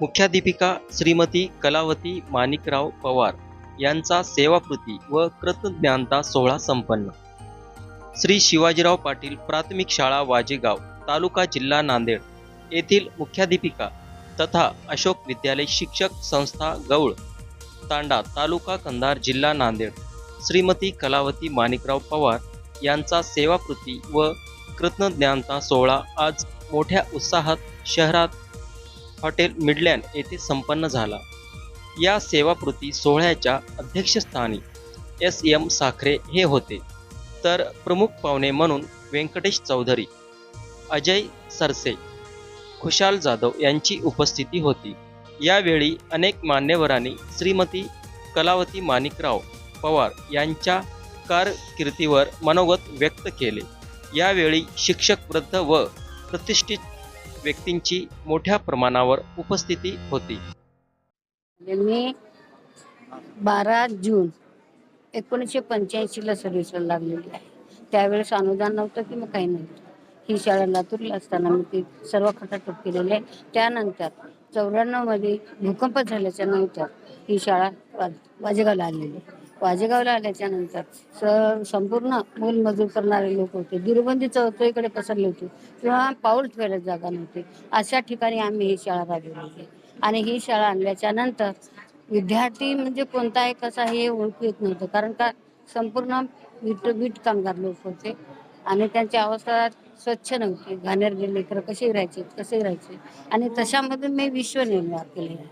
मुख्याध्यापिका श्रीमती कलावती माणिकराव पवार यांचा सेवाकृती व कृतज्ञानता सोहळा संपन्न. श्री शिवाजीराव पाटील प्राथमिक शाळा वाजेगाव तालुका जिल्हा नांदेड येथील मुख्याध्यापिका तथा अशोक विद्यालय शिक्षक संस्था गौळ तांडा तालुका कंधार जिल्हा नांदेड. श्रीमती कलावती माणिकराव पवार यांचा सेवाकृती व कृतज्ञानता सोहळा आज मोठ्या उत्साहात शहरात हॉटेल मिडलँड येथे संपन्न झाला. या सेवाकृती सोहळ्याच्या अध्यक्षस्थानी एस एम साखरे हे होते. तर प्रमुख पाहुणे म्हणून व्यंकटेश चौधरी अजय सरसे खुशाल जाधव यांची उपस्थिती होती. यावेळी अनेक मान्यवरांनी श्रीमती कलावती माणिकराव पवार यांच्या कारकिर्दीवर मनोगत व्यक्त केले. यावेळी शिक्षक वृद्ध व प्रतिष्ठित व्यक्तींची मोठ्या प्रमाणावर उपस्थिती होती. मी बारा जून एकोणीसशे पंच्याऐंशीला सर्व्हिसला लागलेली आहे. त्यावेळेस अनुदान नव्हतं की मग काही नव्हतं. ही शाळा लातूरला असताना मी ती सर्व खटाटोप केलेली आहे. त्यानंतर चौऱ्याण्णवमध्ये भूकंप झाल्याच्यानंतर ही शाळा वाजेगावला आलेली आहे. वाजेगावला आल्याच्यानंतर स संपूर्ण मोलमजूर करणारे लोक होते. दुर्बंदी चौथीकडे पसरले होते. किंवा पाऊल ठेवायला जागा नव्हती. अशा ठिकाणी आम्ही ही शाळा राबवली होती. आणि ही शाळा आणल्याच्या नंतर विद्यार्थी म्हणजे कोणता आहे कसा हे ओळखू येत नव्हतं. कारण का संपूर्ण वीट वीट कामगार लोक होते. आणि त्यांची अवस्था स्वच्छ नव्हती. घाणेरडे लेकरं कसे राहायचे कसे राहायचे? आणि तशामधून मी विश्व निर्माण केले आहे.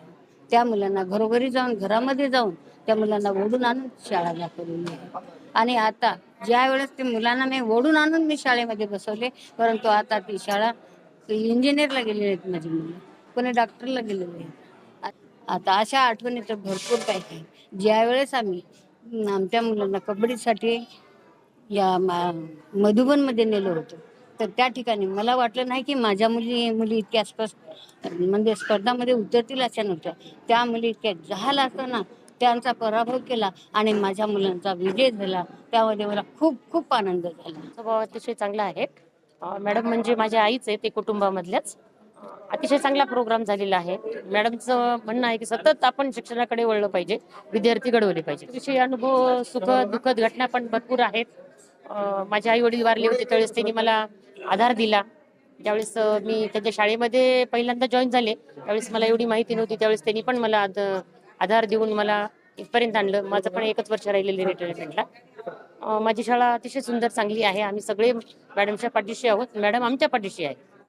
त्या मुलांना घरोघरी जाऊन घरामध्ये जाऊन त्या मुलांना ओढून आणून शाळा दाखवलेली आहे. आणि आता ज्या वेळेस ते मुलांना मी ओढून आणून मी शाळेमध्ये बसवले परंतु आता ती शाळा इंजिनियरला गेलेली आहेत माझी मुलं कोणी डॉक्टरला गेलेली आहेत. आता अशा आठवणी तर भरपूर काही ज्या ज्यावेळेस आम्ही आमच्या मुलांना कबड्डीसाठी या मा- मधुबनमध्ये नेलो होतो तर त्या ठिकाणी मला वाटलं नाही की माझ्या मुली मुली इतक्या स्पर्ध म्हणजे स्पर्धामध्ये उतरतील अशा नव्हत्या. त्या मुली इतक्या जहाल असताना त्यांचा पराभव केला आणि माझ्या मुलांचा विजय झाला. त्यामध्ये मला खूप खूप आनंद झाला. स्वभाव अतिशय चांगला आहे. मॅडम म्हणजे माझ्या आईच आहे ते कुटुंबामधल्याच. अतिशय चांगला प्रोग्राम झालेला आहे. मॅडमचं म्हणणं आहे की सतत आपण शिक्षणाकडे वळलं पाहिजे विद्यार्थी घडवले पाहिजे. विषयी अनुभव सुख दुःखद घटना पण भरपूर आहेत. माझे आई वडील वारले होते त्यावेळेस त्यांनी मला आधार दिला. ज्यावेळेस मी त्यांच्या शाळेमध्ये पहिल्यांदा जॉईन झाले त्यावेळेस मला एवढी माहिती नव्हती त्यावेळेस त्यांनी पण मला आधार देऊन मला इथपर्यंत आणलं. माझं पण एकच वर्ष राहिलेलं रिटायरमेंटला माझी शाळा अतिशय सुंदर चांगली आहे. आम्ही सगळे मॅडमच्या पाठीशी आहोत. मॅडम आमच्या पाठीशी आहे.